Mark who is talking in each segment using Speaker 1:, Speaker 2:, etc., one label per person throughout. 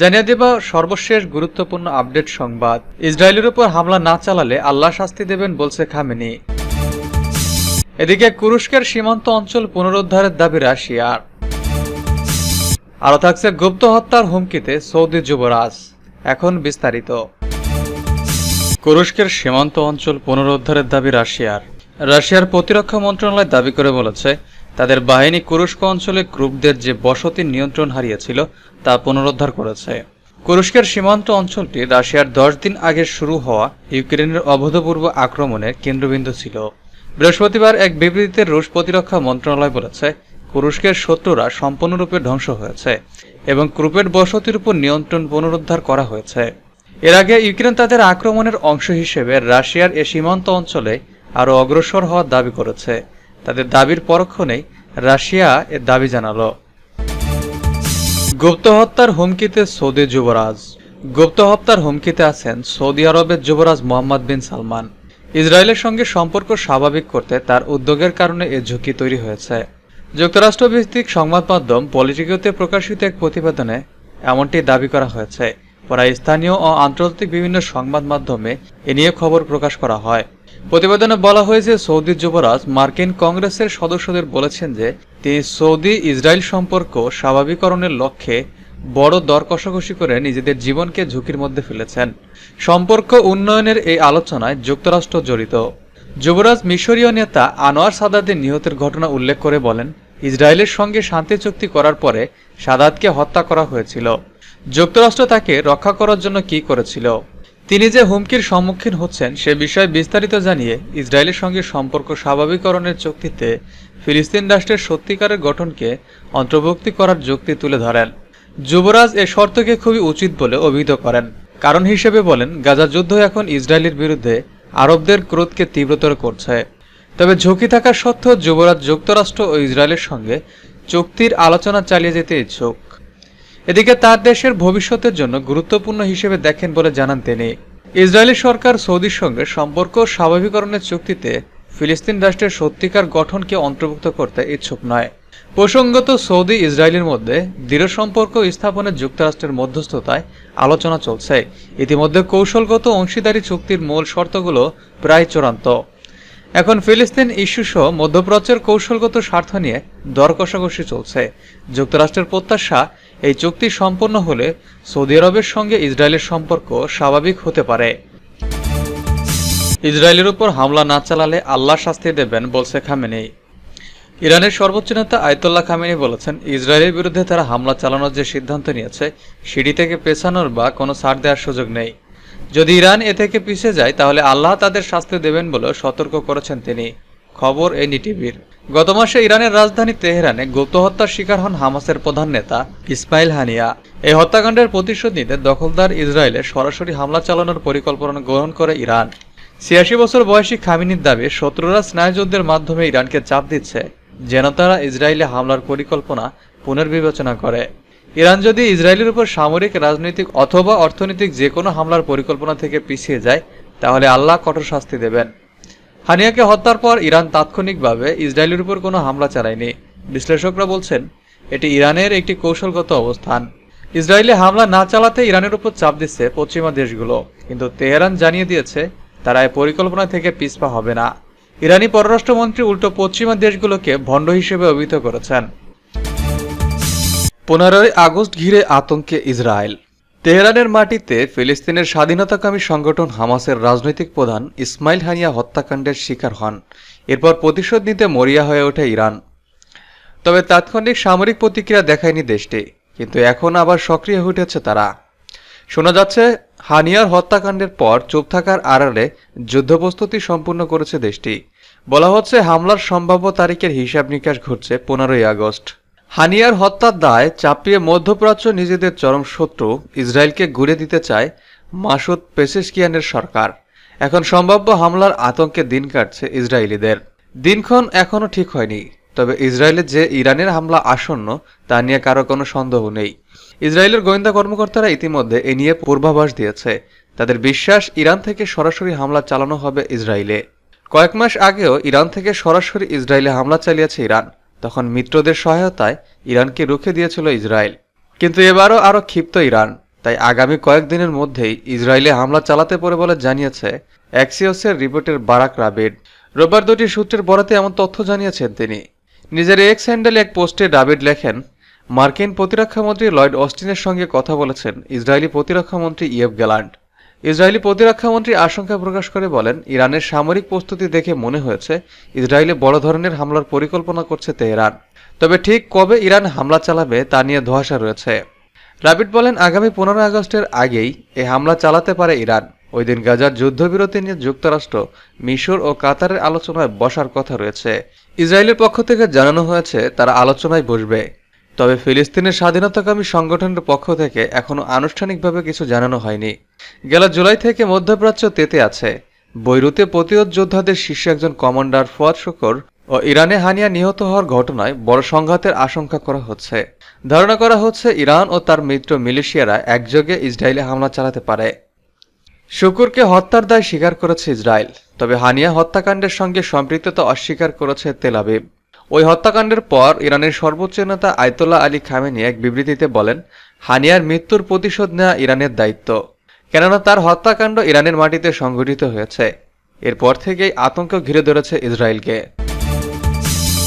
Speaker 1: জানিয়ে দেব সর্বশেষ গুরুত্বপূর্ণ আপডেট সংবাদ। ইসরায়েলের উপর হামলা না চালালে আল্লাহ শাস্তি দেবেন বলছে খামেনি। এদিকে কুরস্কের সীমান্ত অঞ্চল পুনরুদ্ধারের দাবি রাশিয়ার আরও থাকছে গুপ্ত হত্যার হুমকিতে সৌদি যুবরাজ। এখন বিস্তারিত। কুরস্কের সীমান্ত অঞ্চল পুনরুদ্ধারের দাবি রাশিয়ার। রাশিয়ার প্রতিরক্ষা মন্ত্রণালয় দাবি করে বলেছে, তাদের বাহিনী কুরস্ক অঞ্চলে ক্রুপদের যে বসতির নিয়ন্ত্রণ হারিয়েছিল তা পুনরুদ্ধার করেছে। কুরস্কের সীমান্ত অঞ্চলটি রাশিয়ার দশ দিন আগে শুরু হওয়া ইউক্রেনের অভূতপূর্ব আক্রমণের কেন্দ্রবিন্দু ছিল। বৃহস্পতিবার এক বিবৃতিতে রুশ প্রতিরক্ষা মন্ত্রণালয় বলেছে কুরস্কের শত্রুরা সম্পূর্ণরূপে ধ্বংস হয়েছে এবং ক্রুপের বসতির উপর নিয়ন্ত্রণ পুনরুদ্ধার করা হয়েছে। এর আগে ইউক্রেন তাদের আক্রমণের অংশ হিসেবে রাশিয়ার এ সীমান্ত অঞ্চলে আরও অগ্রসর হওয়ার দাবি করেছে। তাদের দাবির পরক্ষণেই রাশিয়া এর দাবি জানালো। গুপ্ত হত্যার হুমকিতে সৌদি যুবরাজ। গুপ্ত হত্যার হুমকিতে আছেন সৌদি আরবের যুবরাজ মোহাম্মদ বিন সালমান। ইসরায়েলের সঙ্গে সম্পর্ক স্বাভাবিক করতে তার উদ্যোগের কারণে এ ঝুঁকি তৈরি হয়েছে। যুক্তরাষ্ট্র ভিত্তিক সংবাদ মাধ্যম পলিটিকোতে প্রকাশিত এক প্রতিবেদনে এমনটি দাবি করা হয়েছে। পরে স্থানীয় ও আন্তর্জাতিক বিভিন্ন সংবাদ মাধ্যমে এ নিয়ে খবর প্রকাশ করা হয়। প্রতিবেদনে বলা হয়েছে, সৌদি যুবরাজ মার্কিন কংগ্রেসের সদস্যদের বলেছেন যে, তিনি সৌদি ইসরায়েল সম্পর্ক স্বাভাবিকরণের লক্ষ্যে বড় দর কষাকষি করে নিজেদের জীবনকে ঝুঁকির মধ্যে ফেলেছেন। সম্পর্ক উন্নয়নের এই আলোচনায় যুক্তরাষ্ট্র জড়িত। যুবরাজ মিশরীয় নেতা আনোয়ার সাদাতের নিহতের ঘটনা উল্লেখ করে বলেন, ইসরায়েলের সঙ্গে শান্তি চুক্তি করার পরে সাদাতকে হত্যা করা হয়েছিল। যুক্তরাষ্ট্র তাকে রক্ষা করার জন্য কি করেছিল? তিনি যে হুমকির সম্মুখীন হচ্ছেন সে বিষয়ে বিস্তারিত জানিয়ে ইসরায়েলের সঙ্গে সম্পর্ক স্বাভাবিকরণের চুক্তিতে ফিলিস্তিন রাষ্ট্রের সত্যিকারের গঠনকে অন্তর্ভুক্তি করার যুক্তি তুলে ধরেন। যুবরাজ এ শর্তকে খুবই উচিত বলে অভিহিত করেন। কারণ হিসেবে বলেন, গাজা যুদ্ধ এখন ইসরায়েলের বিরুদ্ধে আরবদের ক্রোধকে তীব্রতর করছে। তবে ঝুঁকি থাকা সত্ত্বেও যুবরাজ যুক্তরাষ্ট্র ও ইসরায়েলের সঙ্গে চুক্তির আলোচনা চালিয়ে যেতে ইচ্ছুক। এদিকে তার দেশের ভবিষ্যতের জন্য গুরুত্বপূর্ণ হিসেবে দেখেন বলে জানান তিনি। ইসরায়েলি সরকার সৌদির সঙ্গে সম্পর্ক স্বাভাবিকরণের চুক্তিতে ফিলিস্তিন রাষ্ট্রের সত্যিকার গঠনকে অন্তর্ভুক্ত করতে ইচ্ছুক নয়। প্রসঙ্গত, সৌদি ইসরায়েলের মধ্যে দৃঢ় সম্পর্ক স্থাপনের যুক্তরাষ্ট্রের মধ্যস্থতায় আলোচনা চলছে। ইতিমধ্যে কৌশলগত অংশীদারি চুক্তির মূল শর্তগুলো প্রায় চূড়ান্ত। এখন ফিলিস্তিন ইস্যুসহ মধ্যপ্রাচ্যের কৌশলগত স্বার্থ নিয়ে দর কষাকষি চলছে। যুক্তরাষ্ট্রের প্রত্যাশা এই চুক্তি সম্পন্ন হলে সৌদি আরবের সঙ্গে ইসরায়েলের সম্পর্ক স্বাভাবিক হতে পারে। ইসরায়েলের উপর হামলা না চালালে আল্লাহ শাস্তি দেবেন বলছে খামেনি। ইরানের সর্বোচ্চ নেতা আয়তুল্লাহ খামেনি বলেছেন, ইসরায়েলের বিরুদ্ধে তারা হামলা চালানোর যে সিদ্ধান্ত নিয়েছে, সিঁড়ি থেকে পেছানোর বা কোনো ছাড় দেওয়ার সুযোগ নেই। যদি ইরান এ থেকে পিছিয়ে যায়, তাহলে আল্লাহ তাদের শাস্তি দেবেন বলেও সতর্ক করেছেন তিনি। খবর এনডিটিভির। গত মাসে ইরানের রাজধানী তেহরানে গুপ্ত হত্যার শিকার হন হামাসের প্রধান নেতা ইসমাইল হানিয়া। এই হত্যাকাণ্ডের প্রতিশোধ নিতে দখলদার ইসরায়েলে সরাসরি হামলা চালানোর পরিকল্পনা গ্রহণ করে ইরান। ছিয়াশি বছর বয়সী খামিনির দাবি, শত্রুরা স্নায়ুযুদ্ধের মাধ্যমে ইরানকে চাপ দিচ্ছে, যেন তারা ইসরায়েলে হামলার পরিকল্পনা পুনর্বিবেচনা করে। ইরান যদি ইসরায়েলের উপর সামরিক, রাজনৈতিক অথবা অর্থনৈতিক যে কোনো হামলার পরিকল্পনা থেকে পিছিয়ে যায়, তাহলে আল্লাহ কঠোর শাস্তি দেবেন। হানিয়াকে হত্যার পর ইরান তাৎক্ষণিকভাবে ইসরায়েলের উপর কোনো হামলা চালায়নি। বিশ্লেষকরা বলছেন, এটি ইরানের একটি কৌশলগত অবস্থান। ইসরায়েলে হামলা না চালাতে ইরানের উপর চাপ দিচ্ছে পশ্চিমা দেশগুলো, কিন্তু তেহরান জানিয়ে দিয়েছে, তারা এই পরিকল্পনা থেকে পিছপা হবে না। ইরানি পররাষ্ট্রমন্ত্রী উল্টো পশ্চিমা দেশগুলোকে ভণ্ড হিসেবে অভিহিত করেছেন। পনেরোই আগস্ট ঘিরে আতঙ্কে ইসরায়েল। তেহরানের মাটিতে ফিলিস্তিনের স্বাধীনতাকামী সংগঠন হামাসের রাজনৈতিক প্রধান ইসমাইল হানিয়া হত্যাকাণ্ডের শিকার হন। এরপর প্রতিশোধ নিতে মরিয়া হয়ে ওঠে ইরান। তবে তাৎক্ষণিক সামরিক প্রতিক্রিয়া দেখায়নি দেশটি, কিন্তু এখন আবার সক্রিয় হয়ে উঠেছে তারা। শোনা যাচ্ছে, হানিয়ার হত্যাকাণ্ডের পর চুপ থাকার আড়ালে যুদ্ধ প্রস্তুতি সম্পূর্ণ করেছে দেশটি। বলা হচ্ছে, হামলার সম্ভাব্য তারিখের হিসাব নিকাশ ঘটছে পনেরোই আগস্ট। হানিয়ার হত্যার দায় চাপিয়ে মধ্যপ্রাচ্য নিজেদের চরম শত্রু ইসরায়েলকে ঘুরে দিতে চায় মাসুদ পেসেশকিয়ানের সরকার। এখন সম্ভাব্য হামলার আতঙ্কে দিন কাটছে ইসরায়েলিদের। দিনক্ষণ এখনও ঠিক হয়নি, তবে ইসরায়েলের যে ইরানের হামলা আসন্ন, তা নিয়ে কারও কোনো সন্দেহ নেই। ইসরায়েলের গোয়েন্দা কর্মকর্তারা ইতিমধ্যে এ নিয়ে পূর্বাভাস দিয়েছে। তাদের বিশ্বাস, ইরান থেকে সরাসরি হামলা চালানো হবে ইসরায়েলে। কয়েক মাস আগেও ইরান থেকে সরাসরি ইসরায়েলে হামলা চালিয়েছে ইরান। তখন মিত্রদের সহায়তায় ইরানকে রুখে দিয়েছিল ইসরায়েল। কিন্তু এবারও আরও ক্ষিপ্ত ইরান। তাই আগামী কয়েকদিনের মধ্যেই ইসরায়েলে হামলা চালাতে পারে বলে জানিয়েছে অ্যাক্সিওসের রিপোর্টের বারাক রাবিড রোববার দুটি সূত্রের বরাতে এমন তথ্য জানিয়েছেন তিনি। নিজের এক্স হ্যান্ডেলে এক পোস্টে রাবিড লেখেন, মার্কিন প্রতিরক্ষামন্ত্রী লয়েড অস্টিনের সঙ্গে কথা বলেছেন ইসরায়েলি প্রতিরক্ষামন্ত্রী ইয়েভ গ্যালান্ড ইসরায়েলি প্রতিরক্ষামন্ত্রী আশঙ্কা প্রকাশ করে বলেন, ইরানের সামরিক প্রস্তুতি দেখে মনে হয়েছে, ইসরায়েলে বড় ধরনের হামলার পরিকল্পনা করছে তেহরান। তবে ঠিক কবে ইরান হামলা চালাবে তা নিয়ে ধোঁয়াশা রয়েছে। রাবিট বলেন, আগামী পনেরো আগস্টের আগেই এই হামলা চালাতে পারে ইরান। ওই দিন গাজার যুদ্ধবিরতি নিয়ে যুক্তরাষ্ট্র, মিশর ও কাতারের আলোচনায় বসার কথা রয়েছে। ইসরায়েলের পক্ষ থেকে জানানো হয়েছে, তারা আলোচনায় বসবে। তবে ফিলিস্তিনের স্বাধীনতাকামী সংগঠনের পক্ষ থেকে এখনও আনুষ্ঠানিকভাবে কিছু জানানো হয়নি। গেল জুলাই থেকে মধ্যপ্রাচ্য তেতে আছে। বৈরুতে প্রতিরোধ যোদ্ধাদের শীর্ষে একজন কমান্ডার ফুয়াদ শুকর ও ইরানে হানিয়া নিহত হওয়ার ঘটনায় বড় সংঘাতের আশঙ্কা করা হচ্ছে। ধারণা করা হচ্ছে ইরান ও তার মিত্র মিলিশিয়ারা একযোগে ইসরায়েলে হামলা চালাতে পারে। শুকুরকে হত্যার দায় স্বীকার করেছে ইসরায়েল, তবে হানিয়া হত্যাকাণ্ডের সঙ্গে সম্পৃক্ততা অস্বীকার করেছে তেল আবিব। ওই হত্যাকাণ্ডের পর ইরানের সর্বোচ্চ নেতা আয়তোল্লাহ আলী খামেনি এক বিবৃতিতে বলেন, হানিয়ার মৃত্যুর প্রতিশোধ নেওয়া ইরানের দায়িত্ব। কেননা তার হত্যাকাণ্ড ইরানের মাটিতে সংঘটিত হয়েছে। এরপর থেকেই আতঙ্ক ঘিরে ধরেছে ইসরায়েলকে।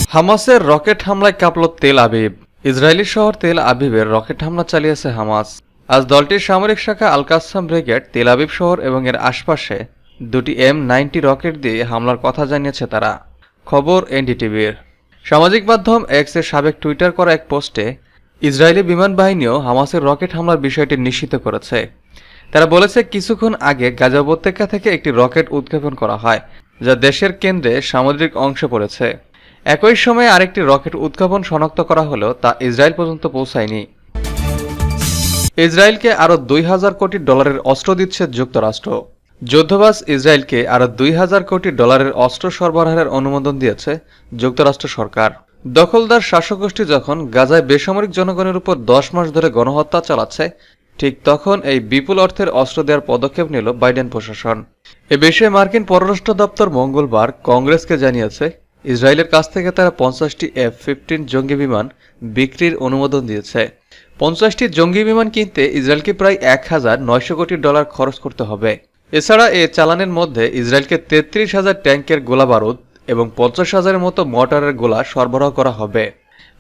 Speaker 1: হামাসের রকেট হামলায় কাঁপল তেল আবিব। ইসরায়েলি শহর তেল আবিবের রকেট হামলা চালিয়েছে হামাস। আজ দলটির সামরিক শাখা আল কাসাম ব্রিগেড, তেল আবিব শহর এবং এর আশপাশে দুটি এম নাইনটি রকেট দিয়ে হামলার কথা জানিয়েছে তারা। খবর এনডিটিভির। সামাজিক মাধ্যম এক্সের সাবেক টুইটার করা এক পোস্টে, ইসরায়েলি বিমান বাহিনীও হামাসের রকেট হামলার বিষয়টি নিশ্চিত করেছে। তারা বলেছে কিছুক্ষণ আগে গাজা উপত্যকা থেকে একটি রকেট উৎক্ষেপণ করা হয়, যা দেশের কেন্দ্রে সামুদ্রিক অংশে পড়েছে। একই সময়ে আরেকটি রকেট উৎক্ষেপণ শনাক্ত করা হলেও তা ইসরায়েল পর্যন্ত পৌঁছায়নি। ইসরায়েলকে আরও দুই হাজার কোটি ডলারের অস্ত্র দিচ্ছে যুক্তরাষ্ট্র। যুদ্ধবাজ ইসরায়েলকে আরও দুই হাজার কোটি ডলারের অস্ত্র সরবরাহের অনুমোদন দিয়েছে যুক্তরাষ্ট্র সরকার। দখলদার শাসকগোষ্ঠী যখন গাজায় বেসামরিক জনগণের উপর দশ মাস ধরে গণহত্যা চালাচ্ছে ঠিক তখন এই বিপুল অর্থের অস্ত্র দেওয়ার পদক্ষেপ নিল বাইডেন প্রশাসন। এ বিষয়ে মার্কিন পররাষ্ট্র দপ্তর মঙ্গলবার কংগ্রেসকে জানিয়েছে, ইসরায়েলের কাছ থেকে তারা পঞ্চাশটি এফ ফিফটিন জঙ্গি বিমান বিক্রির অনুমোদন দিয়েছে। পঞ্চাশটি জঙ্গি বিমান কিনতে ইসরায়েলকে প্রায় এক হাজার নয়শো কোটি ডলার খরচ করতে হবে। এছাড়া এ চালানের মধ্যে ইসরায়েলকে তেত্রিশ হাজার ট্যাঙ্কের গোলা বারুদ এবং পঞ্চাশ হাজারের মতো মর্টারের গোলা সরবরাহ করা হবে।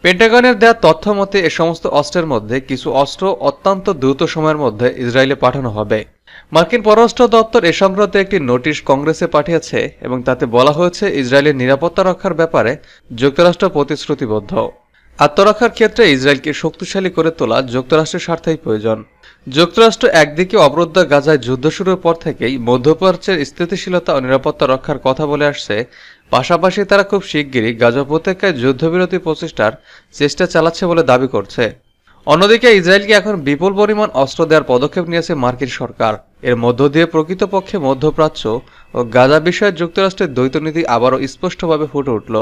Speaker 1: পেন্টাগনের দেওয়া তথ্য মতে, এ সমস্ত অস্ত্রের মধ্যে কিছু অস্ত্র অত্যন্ত দ্রুত সময়ের মধ্যে ইসরায়েলে পাঠানো হবে। মার্কিন পররাষ্ট্র দপ্তর এ সংক্রান্ত একটি নোটিশ কংগ্রেসে পাঠিয়েছে এবং তাতে বলা হয়েছে, ইসরায়েলের নিরাপত্তা রক্ষার ব্যাপারে যুক্তরাষ্ট্র প্রতিশ্রুতিবদ্ধ। আত্মরক্ষার ক্ষেত্রে ইসরায়েলকে শক্তিশালী করে তোলা যুক্তরাষ্ট্রের স্বার্থেই প্রয়োজন। যুক্তরাষ্ট্র একদিকে অবরুদ্ধ গাজায় যুদ্ধ শুরুর পর থেকেই মধ্যপ্রাচ্যের স্থিতিশীলতা ও নিরাপত্তা রক্ষার কথা বলে আসছে পাশাপাশি তারা খুব শিগগিরই গাজা উপত্যকায় যুদ্ধবিরতি প্রচেষ্টার চেষ্টা চালাচ্ছে বলে দাবি করছে। অন্যদিকে ইসরায়েলকে এখন বিপুল পরিমাণ অস্ত্র দেওয়ার পদক্ষেপ নিয়েছে মার্কিন সরকার। এর মধ্য দিয়ে প্রকৃতপক্ষে মধ্যপ্রাচ্য ও গাজা বিষয়ে যুক্তরাষ্ট্রের দ্বৈতনীতি আবারও স্পষ্টভাবে ফুটে উঠল।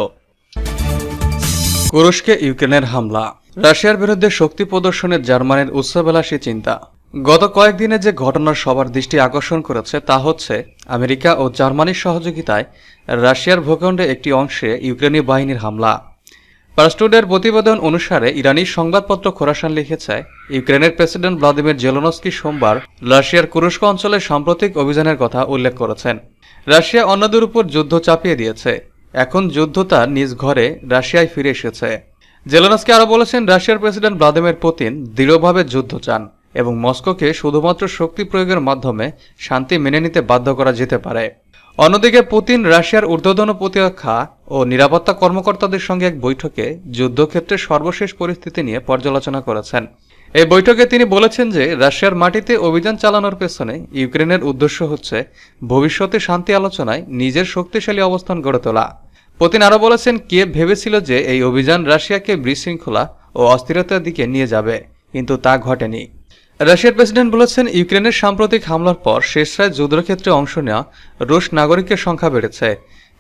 Speaker 1: তুরস্কে ইউক্রেনের হামলা। রাশিয়ার বিরুদ্ধে শক্তি প্রদর্শনের জার্মানির উচ্চবেলাসী চিন্তা। গত কয়েকদিনে যে ঘটনার সবার দৃষ্টি আকর্ষণ করেছে তা হচ্ছে আমেরিকা ও জার্মানির সহযোগিতায় রাশিয়ার ভূখণ্ডে একটি অংশে ইউক্রেনি বাহিনীর হামলা। পার্স্টুডের প্রতিবেদন অনুসারে ইরানি সংবাদপত্র খোরাসান লিখেছে, ইউক্রেনের প্রেসিডেন্ট ভ্লাদিমির জেলোনস্কি সোমবার রাশিয়ার কুরস্ক অঞ্চলে সাম্প্রতিক অভিযানের কথা উল্লেখ করেছেন। রাশিয়া অন্যদের উপর যুদ্ধ চাপিয়ে দিয়েছে। এখন যুদ্ধ তার নিজ ঘরে রাশিয়ায় ফিরে এসেছে। জেলোনস্কি আরও বলেছেন, রাশিয়ার প্রেসিডেন্ট ভ্লাদিমির পুতিন দৃঢ়ভাবে যুদ্ধ চান। এবং মস্কোকে শুধুমাত্র শক্তি প্রয়োগের মাধ্যমে শান্তি মেনে নিতে বাধ্য করা যেতে পারে। অন্যদিকে পুতিন রাশিয়ার ঊর্ধ্বতন প্রতিরক্ষা ও নিরাপত্তা কর্মকর্তাদের সঙ্গে এক বৈঠকে যুদ্ধক্ষেত্রের সর্বশেষ পরিস্থিতি নিয়ে পর্যালোচনা করেছেন। এই বৈঠকে তিনি বলেছেন যে রাশিয়ার মাটিতে অভিযান চালানোর পেছনে ইউক্রেনের উদ্দেশ্য হচ্ছে ভবিষ্যতে শান্তি আলোচনায় নিজের শক্তিশালী অবস্থান গড়ে তোলা। পুতিন আরও বলেছেন, কিয়েভ ভেবেছিল যে এই অভিযান রাশিয়াকে বিশৃঙ্খলা ও অস্থিরতার দিকে নিয়ে যাবে, কিন্তু তা ঘটেনি। রাশিয়ার প্রেসিডেন্ট বলেছেন, ইউক্রেনের সাম্প্রতিক হামলার পর শেষরায় যুদ্ধক্ষেত্রে অংশ নেওয়া রুশ নাগরিকের সংখ্যা বেড়েছে।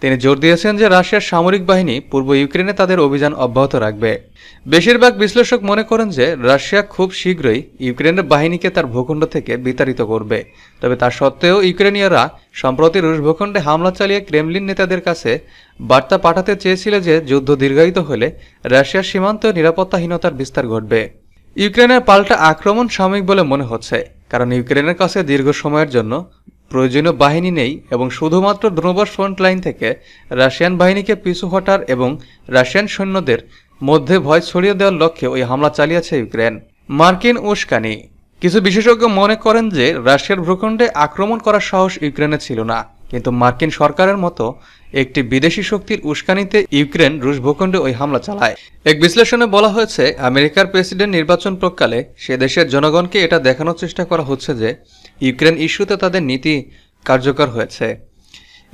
Speaker 1: তিনি জোর দিয়েছেন যে রাশিয়ার সামরিক বাহিনী পূর্ব ইউক্রেনে তাদের অভিযান অব্যাহত রাখবে। বেশিরভাগ বিশ্লেষক মনে করেন যে রাশিয়া খুব শীঘ্রই ইউক্রেনের বাহিনীকে তার ভূখণ্ড থেকে বিতাড়িত করবে। তবে তা সত্ত্বেও ইউক্রেনীয়রা, সম্প্রতি রুশ ভূখণ্ডে হামলা চালিয়ে ক্রেমলিন নেতাদের কাছে বার্তা পাঠাতে চেয়েছিল যে যুদ্ধ দীর্ঘায়িত হলে রাশিয়ার সীমান্ত নিরাপত্তাহীনতার বিস্তার ঘটবে। ইউক্রেনের পাল্টা আক্রমণ সাময়িক বলে মনে হচ্ছে, কারণ ইউক্রেনের কাছে দীর্ঘ সময়ের জন্য প্রয়োজনীয় বাহিনী নেই এবং শুধুমাত্র দ্রুবশ ফ্রন্ট লাইন থেকে রাশিয়ান বাহিনীকে পিছু হটার এবং রাশিয়ান সৈন্যদের মধ্যে ভয় ছড়িয়ে দেওয়ার লক্ষ্যে ওই হামলা চালিয়েছে ইউক্রেন। মার্কিন উস্কানি। কিছু বিশেষজ্ঞ মনে করেন যে, রাশিয়ার ভূখণ্ডে আক্রমণ করার সাহস ইউক্রেনে ছিল না। কিন্তু মার্কিন সরকারের মতো একটি বিদেশি শক্তির উস্কানিতে ইউক্রেন রুশ ভূখণ্ডে ওই হামলা চালায়। এক বিশ্লেষণে বলা হয়েছে, আমেরিকার প্রেসিডেন্ট নির্বাচন প্রকালে সে দেশের জনগণকে এটা দেখানোর চেষ্টা করা হচ্ছে যে ইউক্রেন ইস্যুতে তাদের নীতি কার্যকর হয়েছে।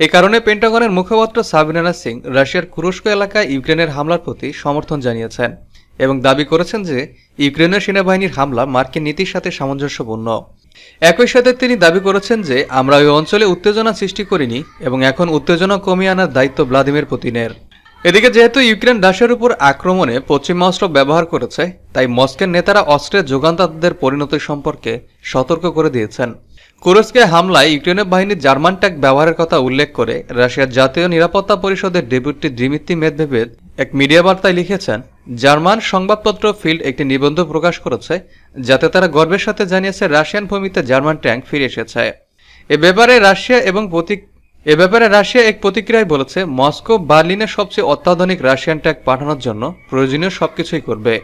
Speaker 1: এ কারণে পেন্টাগনের মুখপাত্র সাবিনানা সিং রাশিয়ার কুরস্ক এলাকায় ইউক্রেনের হামলার প্রতি সমর্থন জানিয়েছেন এবং দাবি করেছেন যে ইউক্রেনের সেনাবাহিনীর হামলা মার্কিন নীতির সাথে সামঞ্জস্যপূর্ণ। একই সাথে তিনি দাবি করেছেন যে, আমরা ওই অঞ্চলে উত্তেজনা সৃষ্টি করিনি এবং এখন উত্তেজনা কমিয়ে আনার দায়িত্ব ভ্লাদিমির পুতিনের। এদিকে যেহেতু ইউক্রেন রাশিয়ার উপর আক্রমণে পশ্চিমা অস্ত্র ব্যবহার করেছে, তাই মস্কের নেতারা অস্ত্রের যোগানদাতাদের পরিণতি সম্পর্কে সতর্ক করে দিয়েছেন। কুরস্কে হামলায় ইউক্রেনের বাহিনীর জার্মান ট্যাঙ্ক ব্যবহারের কথা উল্লেখ করে রাশিয়ার জাতীয় নিরাপত্তা পরিষদের ডেপুটি ডিমিত্রি মেদভেদেভ এক মিডিয়া বার্তায় লিখেছেন, জার্মান সংবাদপত্র ফিল্ড একটি নিবন্ধ প্রকাশ করেছে, যাতে তারা গর্বের সাথে জানিয়েছে রাশিয়ান ভূমিতে জার্মান ট্যাঙ্ক ফিরে এসেছে। এ ব্যাপারে রাশিয়া এবং এ ব্যাপারে রাশিয়া এক প্রতিক্রিয়ায় বলেছে, মস্কো বার্লিনের সবচেয়ে অত্যাধুনিক রাশিয়ান ট্যাঙ্ক পাঠানোর জন্য প্রয়োজনীয় সবকিছুই করবে।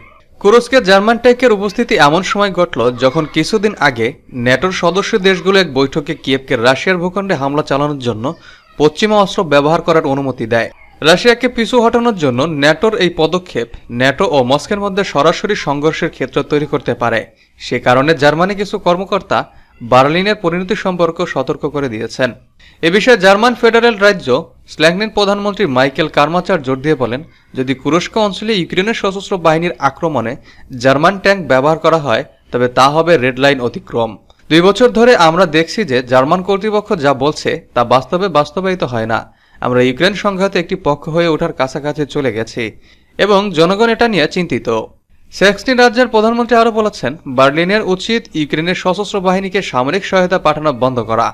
Speaker 1: কুরস্কে জার্মান ট্যাঙ্কের উপস্থিতি এমন সময় ঘটল যখন কিছুদিন আগে ন্যাটোর সদস্য দেশগুলো এক বৈঠকে কিয়েভকে রাশিয়ার ভূখণ্ডে হামলা চালানোর জন্য পশ্চিমা অস্ত্র ব্যবহার করার অনুমতি দেয়। রাশিয়াকে পিছু হটানোর জন্য ন্যাটোর এই পদক্ষেপ ন্যাটো ও মস্কের মধ্যে সরাসরি সংঘর্ষের ক্ষেত্র তৈরি করতে পারে। সে কারণে জার্মানি কিছু কর্মকর্তা বার্লিনের পরিণতি সম্পর্কে সতর্ক করে দিয়েছেন। এ বিষয়ে জার্মান ফেডারেল রাজ্য স্ল্যাংনের প্রধানমন্ত্রী মাইকেল কারমাচার জোর দিয়ে বলেন, যদি কুরস্ক অঞ্চলে ইউক্রেনের সশস্ত্র বাহিনীর আক্রমণে জার্মান ট্যাঙ্ক ব্যবহার করা হয়, তবে তা হবে রেড লাইন অতিক্রম। দুই বছর ধরে আমরা দেখছি যে জার্মান কর্তৃপক্ষ যা বলছে তা বাস্তবে বাস্তবায়িত হয় না। আমরা ইউক্রেন সংঘাতে একটি পক্ষ হয়ে ওঠার কাছাকাছি চলে গেছি এবং জনগণ এটা নিয়ে চিন্তিত। সেক্সনি রাজ্যের প্রধানমন্ত্রী আরও বলেছেন, বার্লিনের উচিত ইউক্রেনের সশস্ত্র বাহিনীকে সামরিক সহায়তা পাঠানো বন্ধ করা।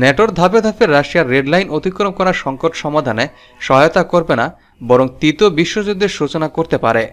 Speaker 1: নেটোর ধাপে ধাপে রাশিয়ার রেড লাইন অতিক্রম করা সংকট সমাধানে সহায়তা করবে না, বরং তৃতীয় বিশ্বযুদ্ধের সূচনা করতে পারে।